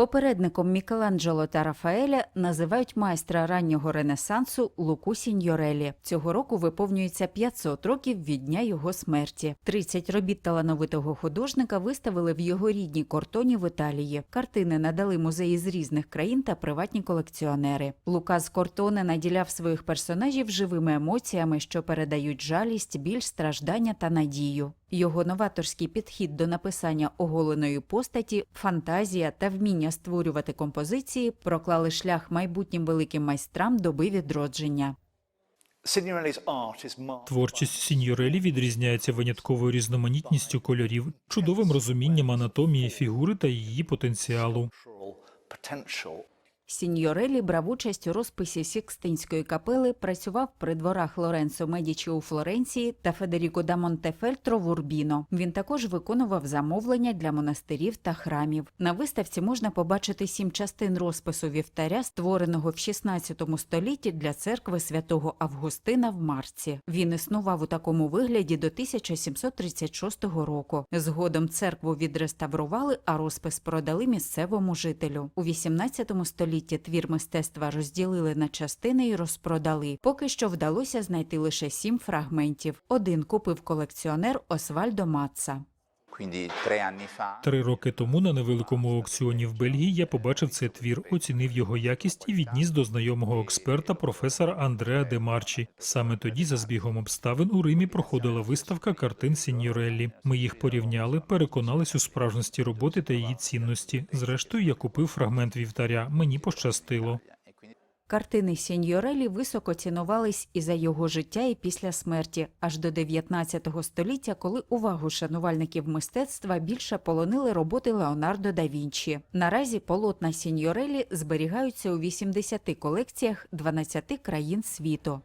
Попередником Мікеланджело та Рафаеля називають майстра раннього ренесансу Луку Сіньорелі. Цього року виповнюється 500 років від дня його смерті. 30 робіт талановитого художника виставили в його рідній Кортоні в Італії. Картини надали музеї з різних країн та приватні колекціонери. Лука з Кортоне наділяв своїх персонажів живими емоціями, що передають жалість, біль, страждання та надію. Його новаторський підхід до написання оголеної постаті, фантазія та вміння створювати композиції проклали шлях майбутнім великим майстрам доби відродження. Творчість Сіньорелі відрізняється винятковою різноманітністю кольорів, чудовим розумінням анатомії фігури та її потенціалу. Сіньорелі брав участь у розписі Сікстинської капели, працював при дворах Лоренцо Медічі у Флоренції та Федеріко да Монтефельтро в Урбіно. Він також виконував замовлення для монастирів та храмів. На виставці можна побачити сім частин розпису вівтаря, створеного в 16 столітті для церкви святого Августина в Марці. Він існував у такому вигляді до 1736 року. Згодом церкву відреставрували, а розпис продали місцевому жителю. У 18 столітті твір мистецтва розділили на частини і розпродали. Поки що вдалося знайти лише сім фрагментів. Один купив колекціонер Освальдо Матца. Три роки тому на невеликому аукціоні в Бельгії я побачив цей твір, оцінив його якість і відніс до знайомого експерта професора Андреа Де Марчі. Саме тоді, за збігом обставин, у Римі проходила виставка картин Сіньореллі. Ми їх порівняли, переконались у справжності роботи та її цінності. Зрештою, я купив фрагмент вівтаря. Мені пощастило. Картини Сіньорелі високо цінувались і за його життя, і після смерті, аж до 19 століття, коли увагу шанувальників мистецтва більше полонили роботи Леонардо да Вінчі. Наразі полотна Сіньорелі зберігаються у 80 колекціях 12 країн світу.